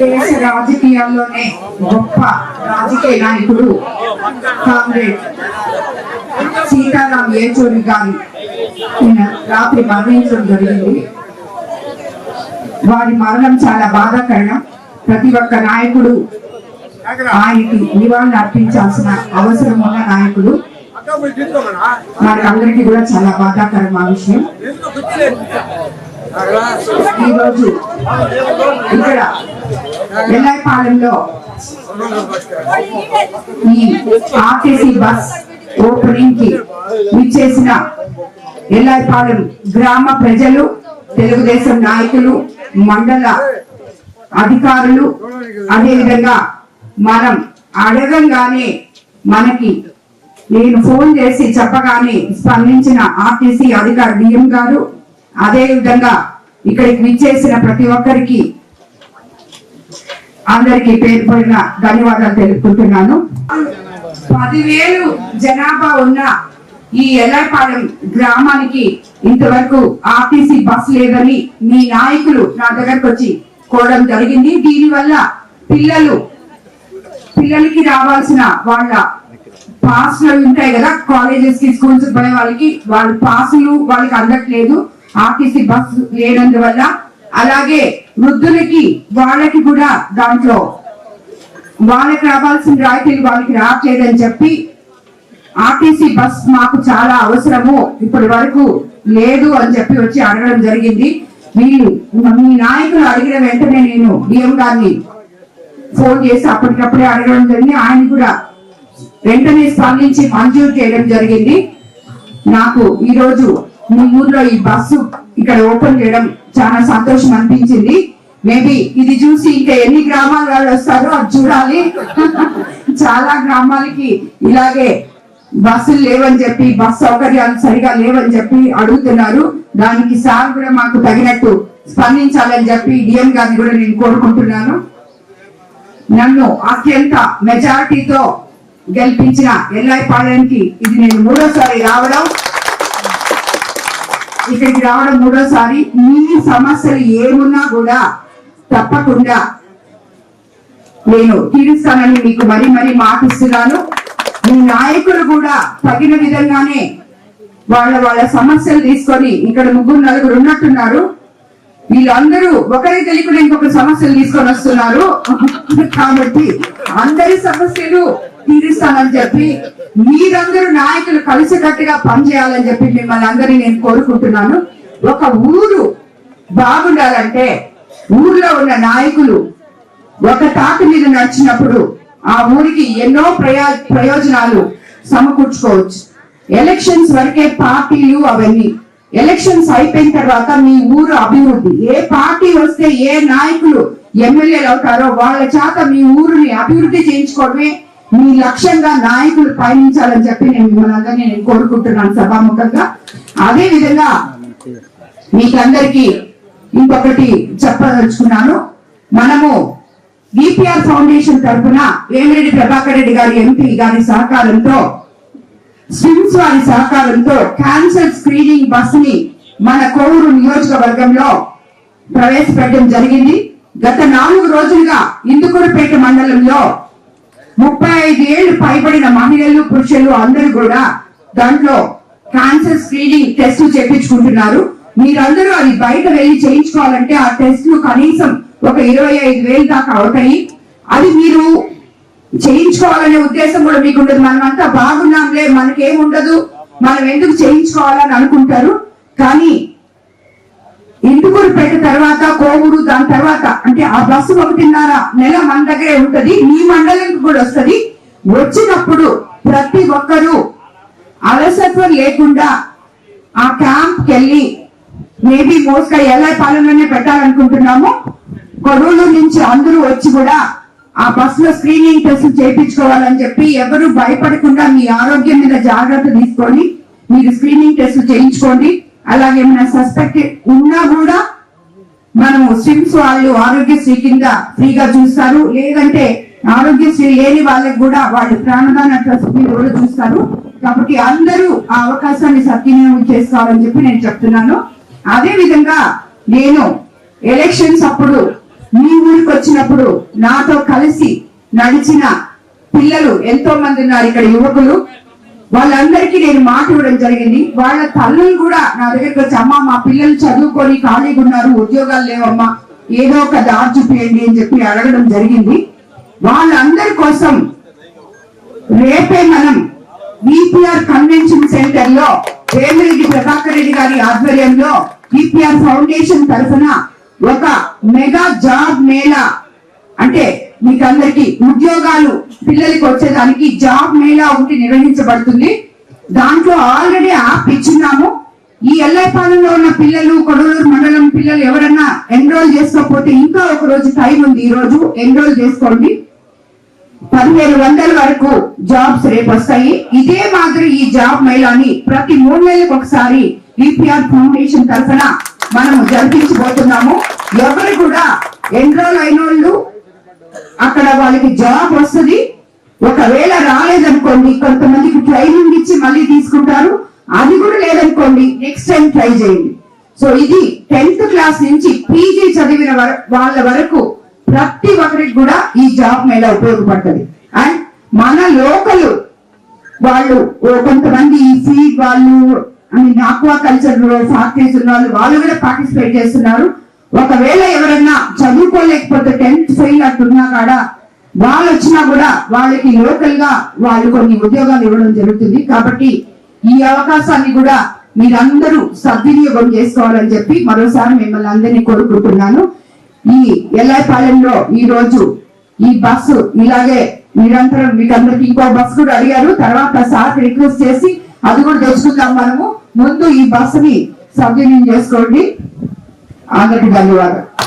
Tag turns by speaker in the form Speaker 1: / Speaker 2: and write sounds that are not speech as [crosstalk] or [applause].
Speaker 1: దేశ రాజకీయాల్లోనే గొప్ప రాజకీయ నాయకుడు కామ్రేడ్ సీతారాం యేచూరి గారు. రాత్రి మరణించడం జరిగింది. వారి మరణం చాలా బాధాకరణం ప్రతి ఒక్క నాయకుడు ఆయనకి నివాళులు అర్పించాల్సిన అవసరం ఉన్న నాయకుడు. అందరికీ కూడా చాలా బాధాకరం ఆ విషయం. ఈరోజు ఇక్కడ వెల్లాయిపాలెంలో ఈ ఆర్టీసీ బస్ ఓపెనింగ్కి విచ్చేసిన ఎల్లాయిపాలెం గ్రామ ప్రజలు తెలుగుదేశం నాయకులు మండల అధికారులు అదేవిధంగా మనం అడగంగానే మనకి నేను ఫోన్ చేసి చెప్పగానే స్పందించిన ఆర్టీసీ అధికారి డిఎం గారు అదే విధంగా ఇక్కడికి విచ్చేసిన ప్రతి ఒక్కరికి అందరికి పేరు పడిన ధన్యవాదాలు తెలుపుకుంటున్నాను. పదివేలు జనాభా ఉన్న ఈ ఎల్లపాలెం గ్రామానికి ఇంతవరకు ఆర్టీసీ బస్ లేదని మీ నాయకులు నా దగ్గరకు వచ్చి కోవడం జరిగింది. దీనివల్ల పిల్లలు పిల్లలకి రావాల్సిన వాళ్ళ పాస్లు ఉంటాయి కదా కాలేజెస్కి స్కూల్స్ పోయే వాళ్ళకి వాళ్ళ పాసులు వాళ్ళకి అందట్లేదు. ఆర్టీసీ బస్ లేనందువల్ల అలాగే వృద్ధులకి వాళ్ళకి కూడా దాంట్లో వాళ్ళకి రావాల్సిన రాయితీలు వాళ్ళకి రావట్లేదని చెప్పి ఆర్టీసీ బస్ మాకు చాలా అవసరము ఇప్పటి వరకు లేదు అని చెప్పి వచ్చి అడగడం జరిగింది. వీళ్ళు మీ నాయకులు అడిగిన వెంటనే నేను డిఎం గారిని ఫోన్ చేసి అప్పటికప్పుడే అడగడం జరిగింది. ఆయన కూడా వెంటనే స్పందించి మంజూరు చేయడం జరిగింది. నాకు ఈరోజు మీ ఊర్లో ఈ బస్సు ఇక్కడ ఓపెన్ చేయడం చాలా సంతోషం అనిపించింది. మేబీ ఇది చూసి ఇంకా ఎన్ని గ్రామాల వాళ్ళు వస్తారో అది చూడాలి. [laughs] చాలా గ్రామాలకి ఇలాగే బస్సులు లేవని చెప్పి బస్ సౌకర్యాలు సరిగా లేవని చెప్పి అడుగుతున్నారు. దానికి సార్ కూడా మాకు తగినట్టు స్పందించాలని చెప్పి డిఎం గారిని కూడా నేను కోరుకుంటున్నాను. నన్ను అత్యంత మెజారిటీతో గెలిపించిన ఎల్ఐ పాలెంకి ఇది నేను మూడోసారి రావడం. ఇక్కడికి రావడం మూడోసారి. మీ సమస్యలు ఏమున్నా కూడా తప్పకుండా నేను తీరుస్తానని మీకు మరీ మరీ మాటిస్తున్నాను. నాయకులు కూడా తగిన విధంగానే వాళ్ళ వాళ్ళ సమస్యలు తీసుకొని ఇక్కడ ముగ్గురు నలుగురు ఉన్నట్టున్నారు. వీళ్ళందరూ ఒకరికి తెలియకుండా ఇంకొక సమస్యలు తీసుకొని వస్తున్నారు. కాబట్టి అందరి సమస్యలు తీరుస్తానని చెప్పి మీరందరూ నాయకులు కలిసికట్టుగా పనిచేయాలని చెప్పి మిమ్మల్ని అందరినీ నేను కోరుకుంటున్నాను. ఒక ఊరు బాగుండాలంటే ఊర్లో ఉన్న నాయకులు ఒక తాటి మీద నడిచినప్పుడు ఆ ఊరికి ఎన్నో ప్రయా ప్రయోజనాలు సమకూర్చుకోవచ్చు. ఎలక్షన్స్ వరకే పార్టీలు అవన్నీ. ఎలక్షన్స్ అయిపోయిన తర్వాత మీ ఊరు అభివృద్ధి. ఏ పార్టీ వస్తే ఏ నాయకులు ఎమ్మెల్యేలు అవుతారో వాళ్ళ చేత మీ ఊరిని అభివృద్ధి చేయించుకోవడమే మీ లక్ష్యంగా నాయకులు పయనించాలని చెప్పి నేను మిమ్మల్ని అందరినీ నేను కోరుకుంటున్నాను సభాముఖంగా. అదే విధంగా మీకందరికీ ఇంకొకటి చెప్పదలుచుకున్నాను. మనము డిపిఆర్ ఫౌండేషన్ తరఫున వేమిరెడ్డి ప్రభాకర్ రెడ్డి గారి ఎంపీ గారి సహకారంతో స్విమ్స్ వారి సహకారంతో క్యాన్సర్ స్క్రీనింగ్ బస్ని మన కోవూరు నియోజకవర్గంలో ప్రవేశపెట్టడం జరిగింది. గత నాలుగు రోజులుగా ఇందుకూరుపేట మండలంలో ముప్పై ఐదు ఏళ్ళు పైబడిన మహిళలు పురుషులు అందరూ కూడా దాంట్లో క్యాన్సర్ స్క్రీనింగ్ టెస్ట్ చేపించుకుంటున్నారు. మీరందరూ అది బయట వెళ్ళి చేయించుకోవాలంటే ఆ టెస్ట్లు కనీసం ఒక ఇరవై ఐదు వేలు దాకా అవుతాయి అది మీరు చేయించుకోవాలనే ఉద్దేశం కూడా మీకు ఉండదు మనం బాగున్నాంలే మనకేముండదు మనం ఎందుకు చేయించుకోవాలని అనుకుంటారు. కానీ ఇందుకూరుపేట తర్వాత కోవూరు దాని తర్వాత అంటే ఆ బస్సు ఒకటిన్నర నెల మన దగ్గరే ఉంటది మీ మండలంకి కూడా వస్తుంది. వచ్చినప్పుడు ప్రతి ఒక్కరూ అలసత్వం లేకుండా ఆ క్యాంప్ కెళ్ళి మేబీ మోస్ట్గా ఎలా పాలనలోనే పెట్టాలనుకుంటున్నాము. కొడూరు నుంచి అందరూ వచ్చి కూడా ఆ బస్లో స్క్రీనింగ్ టెస్ట్ చేయించుకోవాలని చెప్పి ఎవరు భయపడకుండా మీ ఆరోగ్యం మీద జాగ్రత్త తీసుకొని మీరు స్క్రీనింగ్ టెస్ట్ చేయించుకోండి. అలాగే ఏమైనా సస్పెక్ట్ ఉన్నా కూడా మనము స్విమ్స్ వాళ్ళు ఆరోగ్యశ్రీ కింద ఫ్రీగా చూస్తారు. లేదంటే ఆరోగ్యశ్రీ లేని వాళ్ళకి కూడా వాళ్ళు ప్రాణదాన ట్రస్ట్ మీద కూడా చూస్తారు. కాబట్టి అందరూ ఆ అవకాశాన్ని సద్వినియోగం చేసుకోవాలని చెప్పి నేను చెప్తున్నాను. అదే విధంగా నేను ఎలక్షన్స్ అప్పుడు మీ ఊరికి వచ్చినప్పుడు నాతో కలిసి నడిచిన పిల్లలు ఎంతో మంది ఉన్నారు ఇక్కడ యువకులు. వాళ్ళందరికీ నేను మాట ఇవ్వడం జరిగింది. వాళ్ళ తల్లులు కూడా నా దగ్గరికి వచ్చి అమ్మ మా పిల్లలు చదువుకొని ఖాళీగా ఉన్నారు ఉద్యోగాలు లేవమ్మా ఏదో ఒక దారి చూపియండి అని చెప్పి అడగడం జరిగింది. వాళ్ళందరి కోసం రేపే మనం విపిఆర్ కన్వెన్షన్ సెంటర్లో వేమిరెడ్డి ప్రభాకర్ రెడ్డి గారి ఆధ్వర్యంలో విపిఆర్ ఫౌండేషన్ తరఫున ఒక మెగా జాబ్ మేళా. అంటే మీకు అందరికి ఉద్యోగాలు పిల్లలకి వచ్చేదానికి జాబ్ మేళా ఒకటి నిర్వహించబడుతుంది. దాంట్లో ఆల్రెడీ యాప్ ఇచ్చున్నాము ఈ ఎల్ఐపాలెంలో ఉన్న పిల్లలు కొడలూరు మండలం పిల్లలు ఎవరన్నా ఎన్రోల్ చేసుకోకపోతే ఇంకా ఒక రోజు టైం ఉంది. ఈ రోజు ఎన్రోల్ చేసుకోండి. పదిహేను వందల వరకు జాబ్స్ రేపు వస్తాయి. ఇదే మాదిరి ఈ జాబ్ మేళాని ప్రతి మూడు నెలలకు ఒకసారి ఈపీఆర్ ఫౌండేషన్ తరఫున మనము జరిపించబోతున్నాము. ఎవరు కూడా ఎన్రోల్ అయిన వాళ్ళు అక్కడ వాళ్ళకి జాబ్ వస్తుంది. ఒకవేళ రాలేదనుకోండి కొంతమందికి ట్రైనింగ్ ఇచ్చి మళ్ళీ తీసుకుంటారు. అది కూడా లేదనుకోండి నెక్స్ట్ టైం ట్రై చేయండి. సో ఇది టెన్త్ క్లాస్ నుంచి పీజీ చదివిన వాళ్ళ వరకు ప్రతి ఒక్కరికి కూడా ఈ జాబ్ మీద ఉపయోగపడుతుంది. అండ్ మన లోకల్ వాళ్ళు కొంతమంది ఈ ఫీడ్ వాళ్ళు ఆక్వా కల్చర్ ఫ్యాక్టరీస్ ఉన్న వాళ్ళు వాళ్ళు కూడా పార్టిసిపేట్ చేస్తున్నారు. ఒకవేళ ఎవరన్నా చదువుకోలేకపోతే టెన్త్ ఫెయిల్ అంటున్నా కాడా వాళ్ళు వచ్చినా కూడా వాళ్ళకి లోకల్గా వాళ్ళు కొన్ని ఉద్యోగాలు ఇవ్వడం జరుగుతుంది. కాబట్టి ఈ అవకాశాన్ని కూడా మీరందరూ సద్వినియోగం చేసుకోవాలని చెప్పి మరోసారి మిమ్మల్ని అందరినీ కోరుకుంటున్నాను. ఈ ఎల్ఐపాలెంలో ఈ రోజు ఈ బస్సు ఇలాగే నిరంతరం మీకు అందరికి ఇంకో బస్సు కూడా అడిగారు. తర్వాత సార్ రిక్వెస్ట్ చేసి అది కూడా తెచ్చుకుందాం మనము. ముందు ఈ బస్సుని సద్వినియోగం చేసుకోండి. అందరికి ధన్యవాదాలు